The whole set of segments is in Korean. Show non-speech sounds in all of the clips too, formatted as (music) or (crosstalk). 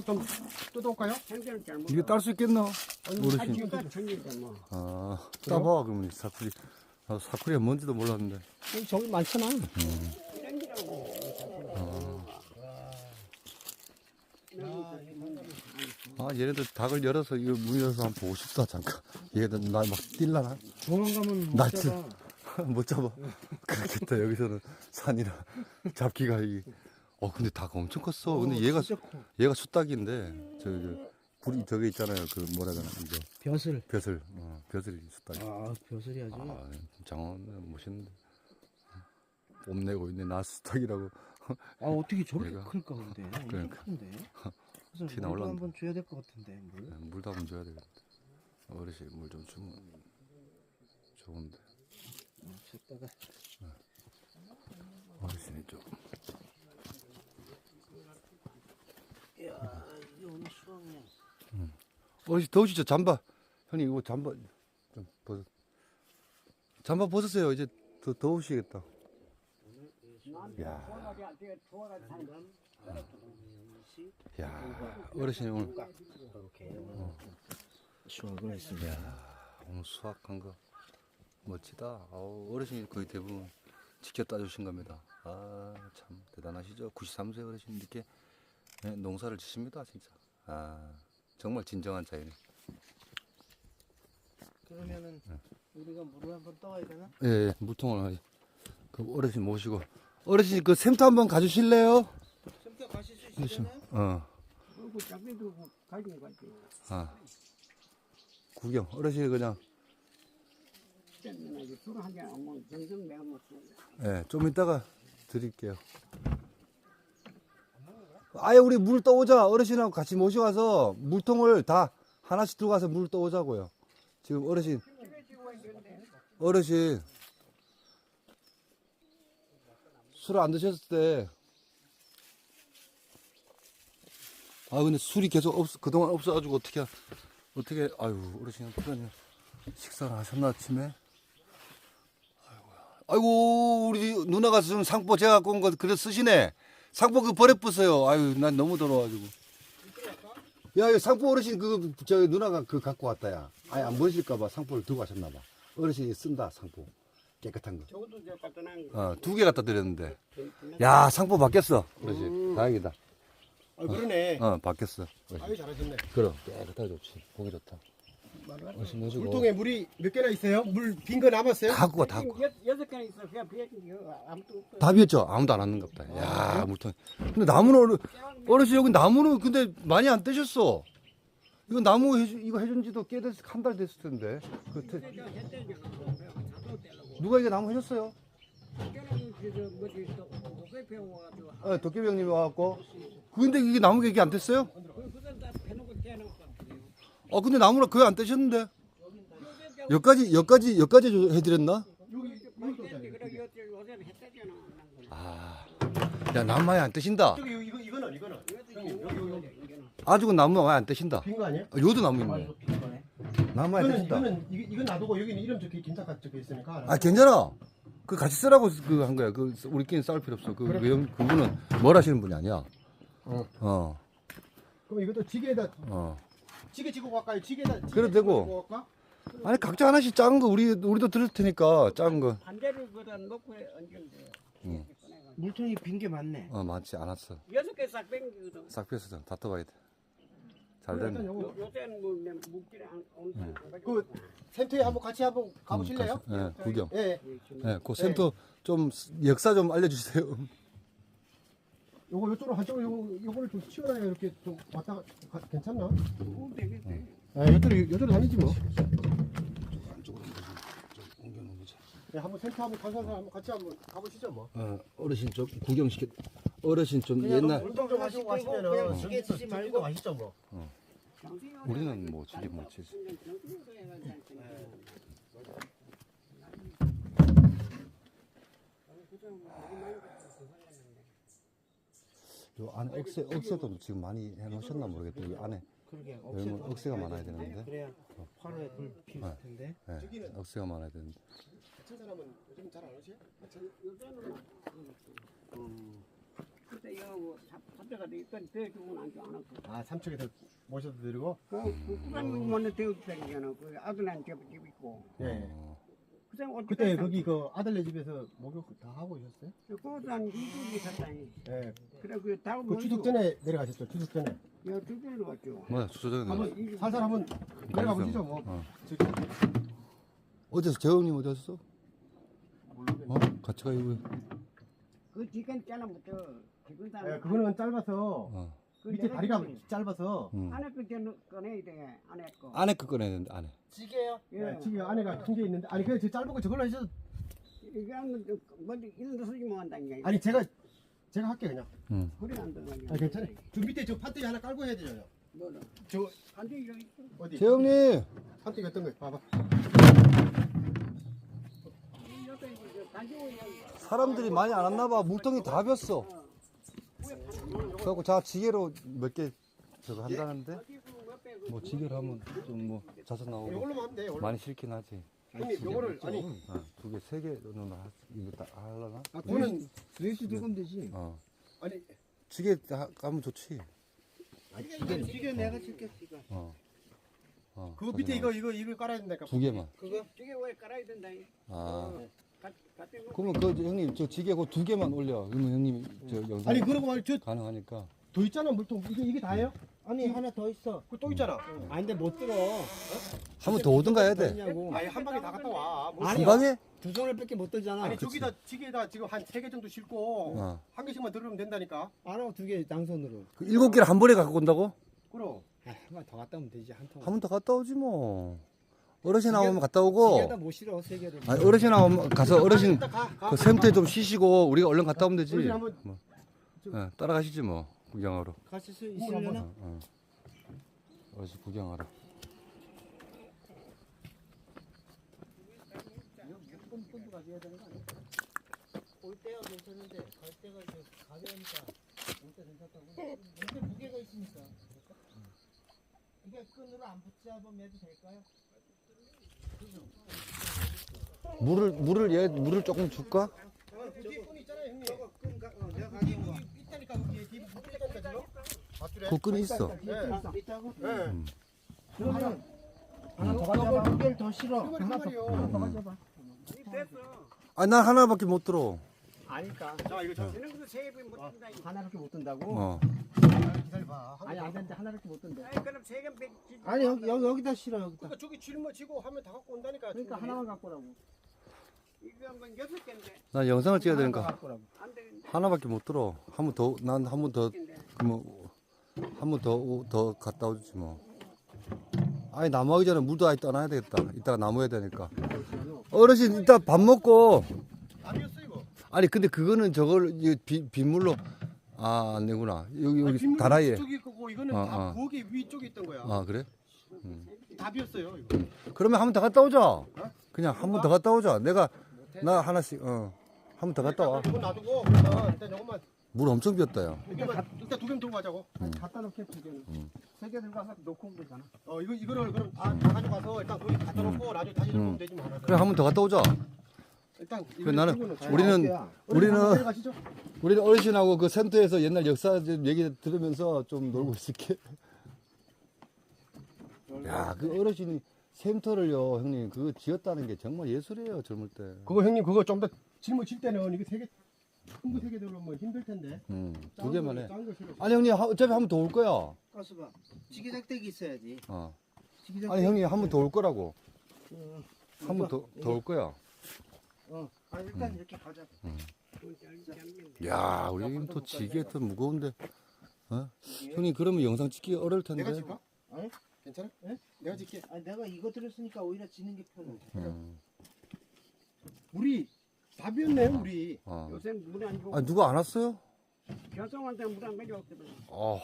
저좀 뜯어올까요? 생전 잘못. 이게 딸 수 있겠나? 아. 지금 뭐. 아, 따봐, 그러면 사쿠리. 아, 사쿠리가 뭔지도 몰랐는데. 여기 저기 많잖아. 아, 얘네들 닭을 열어서 이거 문 열어서 한번 보고 싶다, 잠깐. 얘들 날 막 뛸라나? 중앙 가면 못. 잡아. (laughs) 못 잡아. 그렇겠다, 여기서는 산이라. 잡기가 이. 어, 근데 닭 엄청 컸어. 근데 얘가. 얘가 수탉인데, 저, 저, 불이 저게 있잖아요. 그 뭐라 그러나, 이거. 벼슬. 벼슬. 어, 벼슬이 수탉. 아, 벼슬이 아주. 아, 장어는 멋있는데. 뽐내고 있네, 나 수탉이라고. 아, 어떻게 저렇게 얘가. 클까, 근데. (laughs) 엄청 그러니까. 큰데. 그래서 티 물도. 한번 줘야 될 것 같은데. 물. 네, 물도 한번 줘야 되겠다. 어르신 물 좀 주면 좋은데. 어, 줬다가. 어르신이 좀. 이야, 이게 오늘 수학이야. 어르신 더우시죠? 잠바. 형님 이거 잠바 좀 벗어. 잠바 벗으세요. 이제 더 더우시겠다. 야, 야, 어르신이 오늘 수학을 했습니다. 야, 오늘 수확한 거 멋지다. 아우, 어르신이 거의 대부분 직접 따주신 겁니다. 아, 참 대단하시죠. 93세 어르신 이렇게 네, 농사를 지십니다, 진짜. 아, 정말 진정한 자연이. 그러면은 우리가 물을 한번 떠와야 되나? 예, 예, 물통을 그 어르신 모시고 어르신 그 샘터 한번 가주실래요? 샘터 가실 수. 있으려나? 어, 그리고 자기도 가지고 가지. 아, 구경. 어르신 그냥. 예, 좀 이따가 드릴게요. 아예 우리 물 떠오자. 어르신하고 같이 모셔가서 물통을 다 하나씩 들고 가서 물 떠오자고요. 지금 어르신, 어르신 술 안 드셨을 때, 아 근데 술이 계속 없, 그동안 없어가지고 어떻게 어떻게 아유 어르신 그러냐 식사를 하셨나 아침에? 아이고 우리 누나가 쓴 상포 제가 갖고 온 거 그래 쓰시네 상포 그 버려뿌어요. 아유 난 너무 더러워가지고. 야 이거 상포 어르신 그 저 누나가 그 갖고 왔다 야. 아예 안 버리실까봐 상포를 들고 가셨나봐. 어르신이 쓴다 상포. 깨끗한 저것도 저 갖다 놔. 거어 두 개 갖다 드렸는데. 야 상포 바뀌었어 어르신. 다행이다. 아, 그러네. 어 바뀌었어 어르신. 아유, 잘하셨네. 그럼. 깨끗하게 좋지. 보기 좋다 물통에 물이 몇 개나 있어요? 물 빈 거 남았어요? 다 갖고 가 다 갖고 가. 여- 여섯 개나 있어. 그냥 비행기 아무도 없어. 다 비었죠? 아무도 안 왔는가 보다. 야, 물통. 근데 나무는, 어르, 어르신, 여기 나무는 근데 많이 안 떼셨어. 이거 나무 해주, 이거 해준 지도 꽤 됐, 한달 됐을 텐데. 그, 태- 누가 이게 나무 해줬어요? 어, 도깨비 형님이 와갖고. 근데 이게 나무가 이게 안 됐어요? 아, 근데 나무를 거의 안 떼셨는데? 여기까지, 여기까지, 여기까지 해드렸나? 아, 야, 나무 많이 안 떼신다. 저기 이거 이거는 이거는 형님, 여기 여기 아직은 나무 많이 안 떼신다. 빈거 아니에요? 아, 요도 나무 있네. 나무 많이 이거는 떼신다. 이거는 이- 이건 놔두고 여기는 이름 적혀 김사카 적혀 있으니까. 아, 괜찮아. 그 같이 쓰라고 그 한 거야. 그 우리끼리 싸울 필요 없어. 그 외형 그분은 뭘 하시는 분이 아니야. 어. 어, 그럼 이것도 지게에다 어. 지게 지고 갈까요? 지게에다 지게 그래도 되고. 지고 갈까? 아니 각자 하나씩 작은 거 우리 우리도 들을 테니까 작은 거. 반대를 그다 놓고 얹으면 돼. 물통이 빈 게 많네. 어 많지 않았어. 여섯 개싹 뺑기거든. 싹 펴서 다 떠봐야 돼. 잘 일단 됐네. 요거 요- 요새는 뭐 그냥 묵기를 안 온다. 그 센터에 한번 같이 한번 가보실래요? 음, 가시- 예, 구경. 예. 예. 예, 그 센터 좀 역사 좀 알려주세요. 요거 이쪽으로 한쪽으로 요거 요거를 좀 치워놔야 이렇게 좀 왔다 가, 가- 괜찮나? 뭐 되겠대. 아, 여기로 여기로 다니지 뭐. 안쪽으로 좀 옮겨놓은 거지. 예, 한번 센터 한번 가서 한번 같이 한번 가보시죠 뭐. 어, 어르신 좀 구경시켜. 어르신 좀 그냥 옛날 운동 좀 하시고 가시면은 그냥 시계 치지 말고 가시죠 뭐. 우리는 뭐 지게 못 치지. 요 안에 억새 억새도 지금 많이 해놓으셨나 모르겠다. 이 안에 그러게 열면 억새가 많아야 되는데. 그래야 화로에 불 피울 텐데. 예, 억새가 많아야 되는데. 같은 사람은 요즘 잘 안 오세요? 그때 이거 잡혀가 있건 대주고 난줄 알았고. 아 삼척에서 모셔도 드리고. 그 부산만 대우다니잖아. 그 아들한테 집 있고. 예. 그때 어떻게 그때 거기 그 아들네 집에서 목욕 다 하고 오셨어요? 고단 이국이 살다니. 예. 그래 그 다음 그 추석 전에 내려가셨죠. 추석 전에. 야 두 줄로 왔죠. 뭐야 수저장에 한번 살살 한번 내려가 보시죠. 뭐. 어. 저기. 어디서 재영님 어디 갔어? 어? 같이 가요. 그 지금 짜나부터 다. 예, 그거는 짧아서 어. 그 밑에 다리가 지금 짧아서 음. 안에 그 꺼내야 돼. 안에 거. 안에 거 꺼내야 되는데 안에. 찌개요? 예. 예, 찌개 안에가 큰 게 있는데 아니 그냥 저 짧은 거 저걸로 하셔도 이게 하면 뭐 이런 데 쓰지 뭐 한다니까. 아니 제가 제가 할게 그냥. 응. 허리 안 들어가냐. 아 괜찮아요. 저 밑에 저 판때기 하나 깔고 해야 되잖아요. 뭐라. 저 안돼 이거 있어. 어디? 재영님 판때기 어떤 거? 봐봐. 이것도 이거 저 가지고 이거 사람들이 많이 안 왔나 봐. 물통이 다 비었어. 그래갖고 자 지게로 몇 개 저거 한다는데 그뭐 빼고 뭐 지게로 하면 좀 뭐 자주 나오고 이걸로만 하면 돼. 이걸로. 많이 싫긴 하지. 형님 요거를 아니 어, 두 개, 세 개는 하- 이거 다 하려나? 아 그거는 스위스 들어가면 되지. 어. 아니 지게 하- 가면 좋지. 찌개 찌개 내가 줄게 지금. 어. 어. 그 밑에 이거 이거 이거 깔아야 된다니까. 두 개만. 그거 저게 왜 깔아야 된다. 이. 아. 그러면 그 형님 저 지게 그 두 개만 올려. 그러면 형님 저 영상 아니 그러고 말이 저더 가능하니까. 있잖아 물통 이게 이게 다예요? 아니 하나 더 있어. 그또 있잖아. 아 근데 못 들어. 한 번 더 오든가 해야 돼. 있냐고. 아니 한 방에 다 갔다 와. 뭐. 아니, 방에? 두 손을밖에 못 들잖아. 아니 저기다 지게에다 지금 한 세 개 정도 싣고 어. 한 개씩만 들으면 된다니까. 알아 두개 양손으로. 그 일곱 개를 한 번에 갖고 온다고? 그럼. 한번 더 갔다 오면 되지 한 통. 한 번 더 갔다 오지 뭐. 어르신 나오면 갔다 다 오고. 못 실어 세 개를. 아니 어르신 나오면 가서 어르신 일단 가. 가. 그 샘터에 좀 쉬시고 우리가 얼른 갔다 오면 되지. 어르신 한번 뭐. 예, 따라가시지 뭐 구경하러. 가실 수 어, 있으려나? 어. 어르신 구경하러. 올 때가 괜찮은데 갈 때가 이제 가벼우니까 올 때 괜찮다고. 근데 무게가 있으니까. 이게 끈으로 안 붙잡으면 해도 될까요? 물을 물을 얘 물을 조금 줄까? 그 끈이 있어. 두 개를 더 말이요. 이 됐어. 아난 하나밖에 못 들어. 아니까 자 이거 저 이런 것도 세개못 든다. 이거. 하나밖에 못 든다고? 어. 기다려봐. 아니 안 되는데 하나밖에 못 든대. 아니 그럼 세개 백. 아니 여기 여기 여기다 실어 여기다. 그러니까 저기 짊어지고 하면 다 갖고 온다니까. 그러니까 지금. 하나만 갖고 오라고. 이거 한번 여섯 개인데 난 영상을 찍어야 하나만 되니까 갖고 오라고. 안 되는데. 하나밖에 못 들어. 한 번 더 난 한 번더 근데 그러면 한번 더 더 갔다 오지 뭐. 아니 나무 하기 전에 물도 아예 떠나야 되겠다. 이따가 나무 해야 되니까. 어르신 이따 밥 먹고. 아니 근데 그거는 저걸 이 비, 빗물로 아 안되구나. 여기 여기 빗물이 다라이에 저기 있고 이거는 어, 다 어. 부엌에 위쪽에 있던 거야. 아 그래? 다 비었어요 이거. 그러면 한 번 더 갔다 오자. 그냥 한 번 더 갔다 오자. 내가 나 하나씩 어 한 번 더 갔다 이거 놔두고 그러면 일단 이것만. 와물 엄청 비었다 야 이거만 일단 두 개만 들고 가자고. 갖다 놓게 두 개는. 세 개 들고 가서 놓고 오면 되잖아. 어 이거 이거를 그럼 다, 다 가져가서 일단 거기 갖다 놓고 나중에 다시 들고 오면 되지 뭐 하나. 그래 한 번 더 갔다 오자 일단 그래 나는. 우리는? 우리는. 우리는 어르신하고 그 센터에서 옛날 역사 좀 얘기 들으면서 좀 놀고 있을게 야 그 어르신이 센터를요 형님 그거 지었다는 게 정말 예술이에요 젊을 때 그거 형님 그거 좀 더 짊어 질 때는 이게 세 개, 큰거 세개 들으면 힘들 텐데. 음, 두 개만 해. 아니 형님 하- 어차피 한 번 더 올 거야 가서 봐. 지게작대기 있어야지. 어. 지게작대기. 아니 형님 한 번 더 올 거라고 어, 한번 더 더 올 거야 어. 아 일단 이렇게 가자. 야 우리 형님 또 지게 더 무거운데 어? 형님 그러면 영상 찍기 어려울 텐데 내가 질까? 어? 괜찮아? 예? 내가 질게. 아 내가 이거 들었으니까 오히려 지는 게 편해. 음, 물이 다 비었네 우리. 어. 요새 물이 안 좋고 아 누가 안 왔어요? 교성한테 물 안 가져왔거든. 어.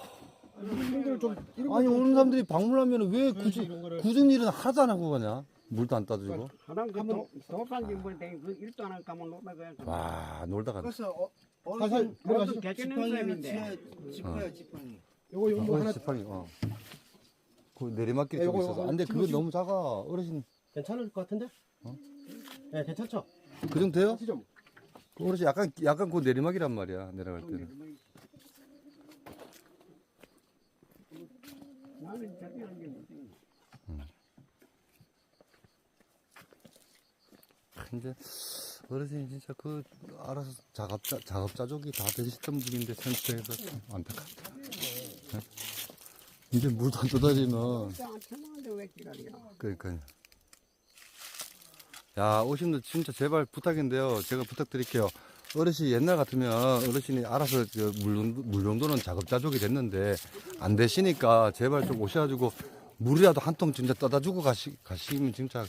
형들 좀 이런 아니 거 오는 사람들이 방문하면 왜 굳이. 굳은 일은 하나도 안 하고 가냐? 물도 안 따주고. 하는 것도 도산 진분데 그 일도 안 까면 놀다 가. 와 놀다 가. 그래서 어, 사실 우리가 개개는 셈인데. 지하- 지퍼야 어. 지퍼니. 요거 요거 하나 어. 그 내리막길 네, 야, 있어서. 안돼 그거 너무 작아. 어르신 괜찮을 것 같은데? 예, 괜찮죠? 그 정도요? 그 어르신 약간 약간 그 내리막이란 말이야 내려갈 때는. 나는 저기 한 게. 근데 어르신이 진짜 그 알아서 작업자 작업자족이 다 되셨던 분인데 센터에서 참 안타깝다. 네? 이제 물도 안 지랄이야. 그러니까요. 야 오신 분 진짜 제발 부탁인데요. 제가 부탁드릴게요. 어르신 옛날 같으면 어르신이 알아서 물 정도는 작업자족이 됐는데 안 되시니까 제발 좀 오셔가지고 물이라도 한 통 진짜 떠다 주고 가시, 가시면 진짜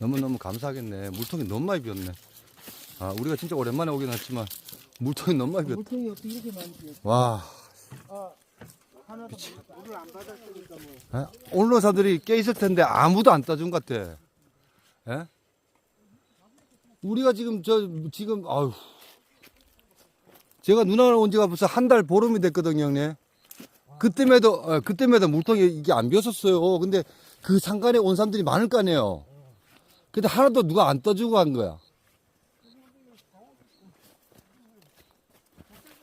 너무너무 감사하겠네. 물통이 너무 많이 비었네. 아, 우리가 진짜 오랜만에 오긴 했지만 물통이 너무 많이 비었다. 물통이 어떻게 이렇게 많지? 와, 아 하나도 물을 안 받았으니까 뭐. 에? 언론사들이 깨 있을 텐데 아무도 안 따준 것 같아. 에? 우리가 지금 저 지금 아유 제가 누나를 온 지가 벌써 한 달 보름이 됐거든요, 형님. 그때마다 어, 그때마다 물통이 이게 안 비었었어요. 근데 그 상간에 온 사람들이 많을 거 아니에요. 근데 하나도 누가 안 떠주고 간 거야.